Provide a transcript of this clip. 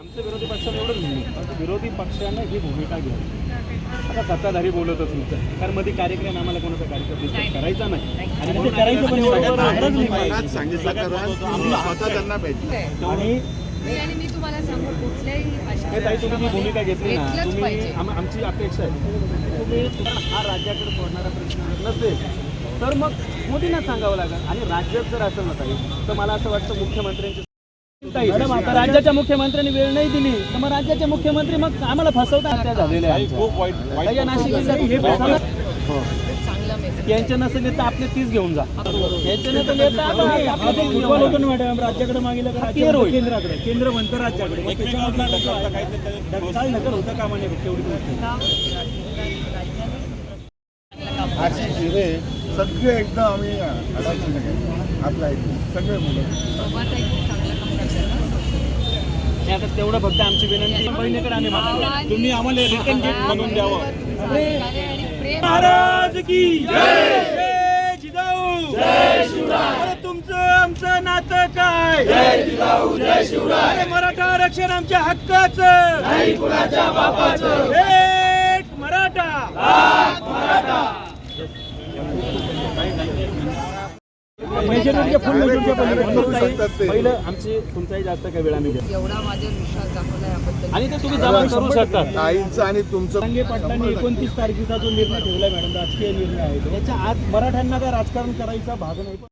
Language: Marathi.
आमचं विरोधी पक्षाला एवढंच विरोधी पक्षानं ही भूमिका घ्यावी आता सत्ताधारी बोलतच नव्हतं कारण मध्ये कार्यक्रम आम्हाला कोणाचा कार्यक्रम करायचा नाही. आणि ते करायचं पण एवढं पाहिजे. आणि नाही, आणि मी तुम्हाला सांगू कुठल्याही ताई तुम्ही जी भूमिका घेतली ना तुम्ही आमची अपेक्षा आहे. तुम्ही हा राज्याकडे सोडणारा प्रश्न नसेल तर मग मोदींना सांगावं लागेल. आणि राज्यात जर असं नसाईल तर मला असं वाटतं मुख्यमंत्र्यांची मॅडम आता राज्याच्या मुख्यमंत्र्यांनी वेळ नाही दिली. तर मग राज्याचे मुख्यमंत्री मग आम्हाला फसवता हत्या झालेल्या आहेत खूप वाईट आता या नाशिक जिल्ह्यात हे फसवणं- चांगला मेसेज यांच्या नसेल तर आपले तीच घेऊन जा. यांच्या नसेल घेऊन जा. मॅडम? राज्याकडे मागितलं केंद्राकडे. केंद्र म्हणतं राज्याकडे नकल होतं तेवढी सगळे एकदम आम्ही आपल्या सगळे मुलं. आणि आता तेवढं फक्त आमची विनंती बहिणीकडे आम्ही मागतो तुम्ही आम्हाला रिटर्न गिफ्ट म्हणून द्यावं. आणि महाराज की जय. जय जिजाऊ. जय शिवराय. अरे तुमचं आमचं नातं काय? जय जिजाऊ जय शिवराय. अरे मराठा आरक्षण आमच्या हक्काचं. नाही कुणाच्या बापाचं. मराठा. पहिलं आमची तुमचाही जास्त काही वेळ आम्ही घेतो. एवढा माझ्यावर विश्वास दाखवला याबद्दल. आणि ते तुम्ही जमा करू शकतात ताईंचं आणि तुमचं पाटलांनी एकोणतीस तारखेचा जो निर्णय ठेवलाय मॅडम राजकीय निर्णय आहे. तो. याच्या आत मराठ्यांना काय राजकारण करायचा भाग नाही.